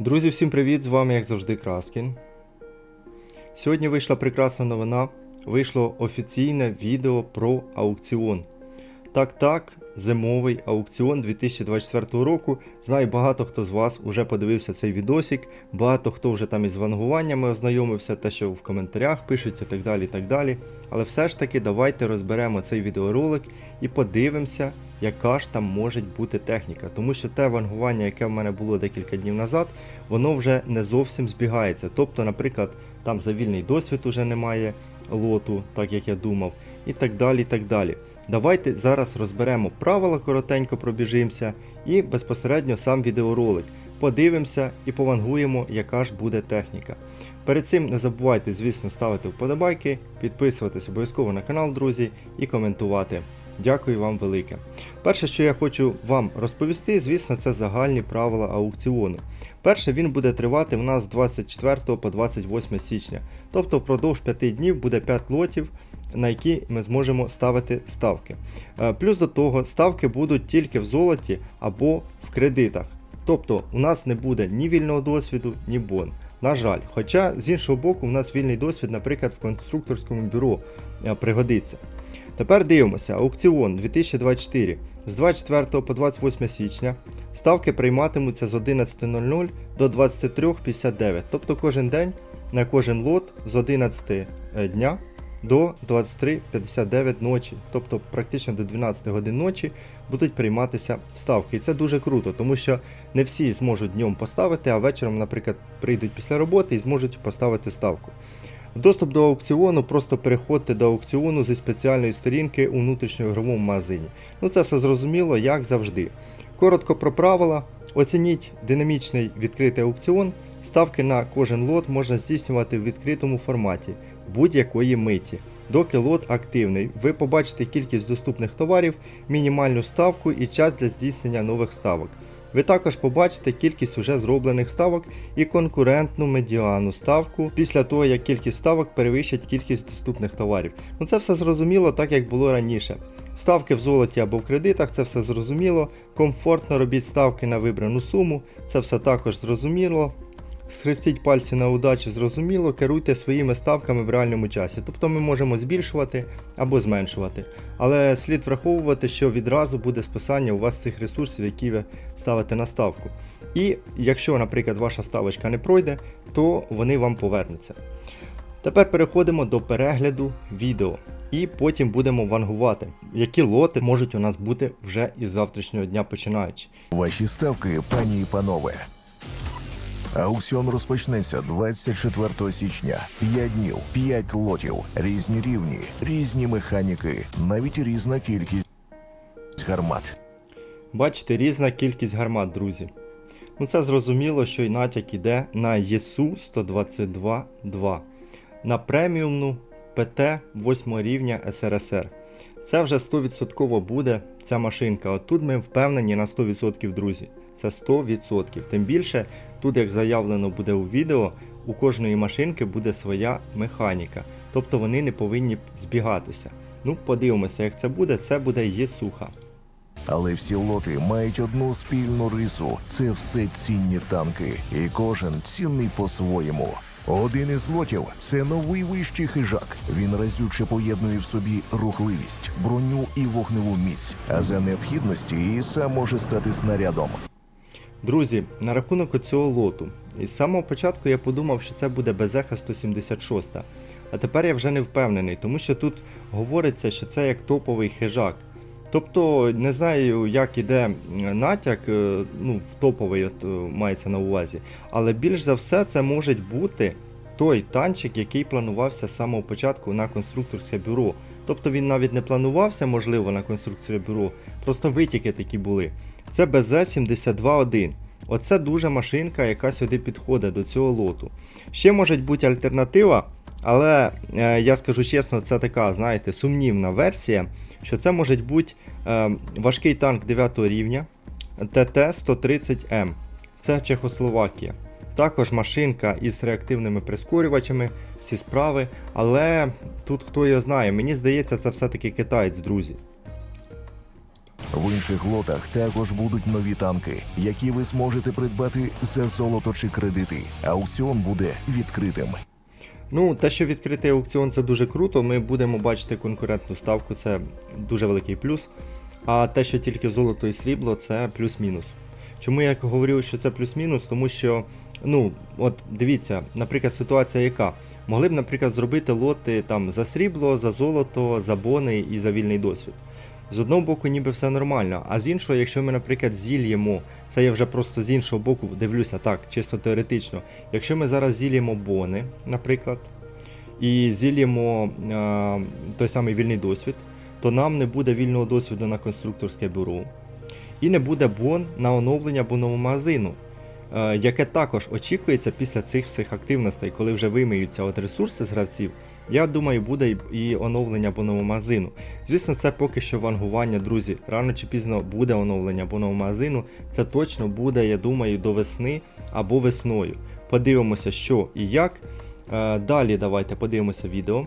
Друзі, всім привіт! З вами, як завжди, Краскін. Сьогодні вийшла прекрасна новина. Вийшло офіційне відео про аукціон. Так, так, зимовий аукціон 2024 року. Знаю, багато хто з вас вже подивився цей відосик, багато хто вже там із вангуваннями ознайомився, те, що в коментарях пишуть і так далі. і так далі. Але все ж таки, давайте розберемо цей відеоролик і подивимося, яка ж там може бути техніка. Тому що те вангування, яке в мене було декілька днів назад, воно вже не зовсім збігається. Тобто, наприклад, там за вільний досвід уже немає лоту, так як я думав, і так далі. і так далі. Давайте зараз розберемо правила, коротенько пробіжимося, і безпосередньо сам відеоролик. Подивимося і повангуємо, яка ж буде техніка. Перед цим не забувайте, звісно, ставити вподобайки, підписуватись обов'язково на канал, друзі, і коментувати. Дякую вам велике. Перше, що я хочу вам розповісти, звісно, це загальні правила аукціону. Перше, він буде тривати в нас з 24 по 28 січня. Тобто впродовж 5 днів буде 5 лотів, на які ми зможемо ставити ставки. Е, Плюс до того, ставки будуть тільки в золоті або в кредитах. Тобто у нас не буде ні вільного досвіду, ні бон. На жаль, хоча з іншого боку, у нас вільний досвід, наприклад, в конструкторському бюро е, пригодиться. Тепер дивимося, аукціон 2024 з 24 по 28 січня. Ставки прийматимуться з 11.00 до 23.59, тобто кожен день на кожен лот з 11 дня до 23.59 ночі, тобто практично до 12 годин ночі будуть прийматися ставки. І це дуже круто, тому що не всі зможуть днем поставити, а вечором, наприклад, прийдуть після роботи і зможуть поставити ставку. Доступ до аукціону, просто переходьте до аукціону зі спеціальної сторінки у внутрішньоігровому магазині. Ну це все зрозуміло, як завжди. Коротко про правила. Оцініть динамічний відкритий аукціон. Ставки на кожен лот можна здійснювати в відкритому форматі будь-якої миті. Доки лот активний, ви побачите кількість доступних товарів, мінімальну ставку і час для здійснення нових ставок. Ви також побачите кількість уже зроблених ставок і конкурентну медіану ставку після того, як кількість ставок перевищить кількість доступних товарів. Ну це все зрозуміло, так як було раніше. Ставки в золоті або в кредитах, це все зрозуміло. Комфортно робіть ставки на вибрану суму, це все також зрозуміло. Схрестіть пальці на удачу, зрозуміло, керуйте своїми ставками в реальному часі. Тобто ми можемо збільшувати або зменшувати. Але слід враховувати, що відразу буде списання у вас цих ресурсів, які ви ставите на ставку. І якщо, наприклад, ваша ставочка не пройде, то вони вам повернуться. Тепер переходимо до перегляду відео. І потім будемо вангувати, які лоти можуть у нас бути вже із завтрашнього дня починаючи. Ваші ставки, пані і панове. Аукціон розпочнеться 24 січня. 5 днів, 5 лотів, різні рівні, різні механіки, навіть різна кількість гармат. Бачите, різна кількість гармат, друзі. Ну це зрозуміло, що і натяк іде на ЄСУ 122-2, на преміумну ПТ 8 рівня СРСР. Це вже 100% буде ця машинка. От тут ми впевнені на 100%, друзі. Це 100%. Тим більше, тут, як заявлено буде у відео, у кожної машинки буде своя механіка. Тобто вони не повинні збігатися. Ну, подивимося, як це буде. Це буде ЄСуха. Але всі лоти мають одну спільну рису: це все цінні танки, і кожен цінний по-своєму. Один із лотів це новий вищий хижак. Він разюче поєднує в собі рухливість, броню і вогневу міць, а за необхідності і сам може стати снарядом. Друзі, на рахунок цього лоту. Із самого початку я подумав, що це буде безеха 176. А тепер я вже не впевнений, тому що тут говориться, що це як топовий хижак. Тобто не знаю, як іде натяк, е, ну, в топовий от, е, мається на увазі. Але більш за все це може бути той танчик, який планувався з самого початку на конструкторське бюро. Тобто він навіть не планувався, можливо, на конструкторське бюро, просто витіки такі були. Це БЗ-72-1. Оце дуже машинка, яка сюди підходить до цього лоту. Ще може бути альтернатива, але е, я скажу чесно, це така, знаєте, сумнівна версія, що це може бути е, важкий танк 9 рівня ТТ-130М. Це Чехословакія. Також машинка із реактивними прискорювачами, всі справи, але тут хто його знає, мені здається, це все-таки китаєць, друзі. В інших лотах також будуть нові танки, які ви зможете придбати за золото чи кредити. Аукціон буде відкритим. Ну, те, що відкритий аукціон, це дуже круто. Ми будемо бачити конкурентну ставку, це дуже великий плюс. А те, що тільки золото і срібло, це плюс-мінус. Чому я говорю, що це плюс-мінус? Тому що, ну, от дивіться, наприклад, ситуація яка? Могли б, наприклад, зробити лоти там за срібло, за золото, за бони і за вільний досвід. З одного боку, ніби все нормально, а з іншого, якщо ми, наприклад, зільємо, це я вже просто з іншого боку дивлюся, так, чисто теоретично. Якщо ми зараз зільємо бони, наприклад, і зільємо е, той самий вільний досвід, то нам не буде вільного досвіду на конструкторське бюро. І не буде бон на оновлення бонового магазину, яке також очікується після цих всіх активностей, коли вже вимиються от ресурси з гравців. Я думаю, буде і- і оновлення бонового магазину. Звісно, це поки що вангування, друзі. Рано чи пізно буде оновлення бонового магазину. Це точно буде, я думаю, до весни або весною. Подивимося, що і як. Е, Далі давайте подивимося відео.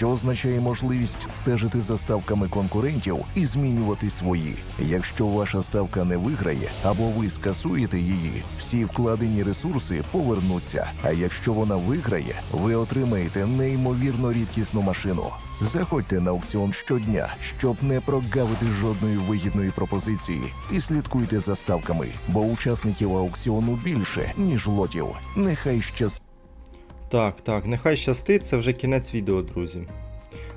Що означає можливість стежити за ставками конкурентів і змінювати свої. Якщо ваша ставка не виграє або ви скасуєте її, всі вкладені ресурси повернуться. А якщо вона виграє, ви отримаєте неймовірно рідкісну машину. Заходьте на аукціон щодня, щоб не прогавити жодної вигідної пропозиції, і слідкуйте за ставками, бо учасників аукціону більше ніж лотів. Нехай щастить. Так, так, нехай щастить, це вже кінець відео, друзі.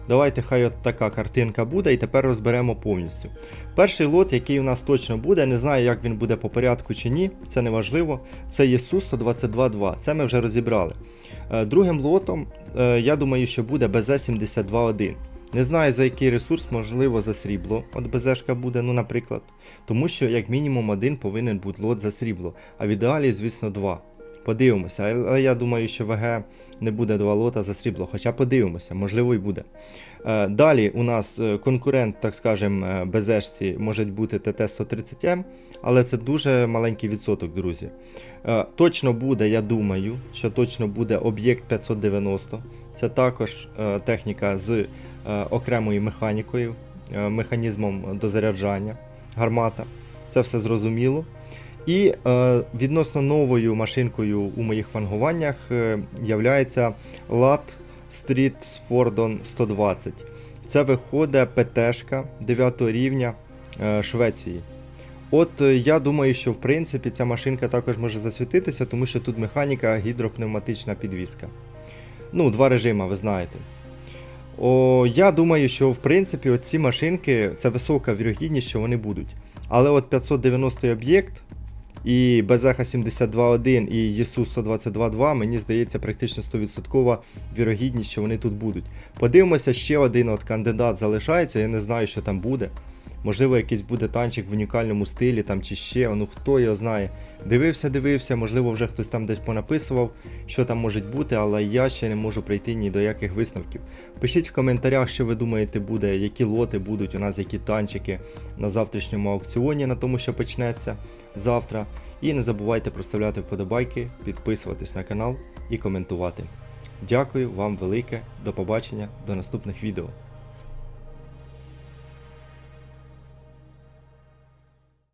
Давайте хай от така картинка буде, і тепер розберемо повністю. Перший лот, який у нас точно буде, не знаю, як він буде по порядку чи ні, це не важливо. Це є су 122.2, це ми вже розібрали. Е, Другим лотом, е, я думаю, що буде БЗ-72.1. Не знаю за який ресурс, можливо, за срібло. От БЗшка буде, ну, наприклад. Тому що, як мінімум, один повинен бути лот за срібло, а в ідеалі, звісно, два. Подивимося, але я думаю, що ВГ не буде два лота за срібло, хоча подивимося, можливо і буде. Е, Далі у нас е, конкурент, так скажем, е, БЗшці може бути ТТ-130М, але це дуже маленький відсоток, друзі. Точно буде, я думаю, що точно буде об'єкт 590. Це також техніка з окремою механікою, механізмом дозаряджання, гармата. Це все зрозуміло. І е, відносно новою машинкою у моїх фангуваннях е, являється LAT Street Fordon 120. Це виходить ПТшка 9 рівня е, Швеції. От е, я думаю, що в принципі ця машинка також може засвітитися, тому що тут механіка гідропневматична підвізка. Ну, два режима, ви знаєте. О, я думаю, що в принципі оці машинки це висока вірогідність, що вони будуть. Але от 590 об'єкт і Безеха 72.1 і ЄСУ 122.2, мені здається, практично 100% вірогідність, що вони тут будуть. Подивимося, ще один от кандидат залишається, я не знаю, що там буде. Можливо, якийсь буде танчик в унікальному стилі там чи ще, ну хто його знає. Дивився, дивився, можливо, вже хтось там десь понаписував, що там може бути, але я ще не можу прийти ні до яких висновків. Пишіть в коментарях, що ви думаєте буде, які лоти будуть у нас, які танчики на завтрашньому аукціоні, на тому, що почнеться завтра. І не забувайте проставляти вподобайки, підписуватись на канал і коментувати. Дякую вам велике, до побачення, до наступних відео.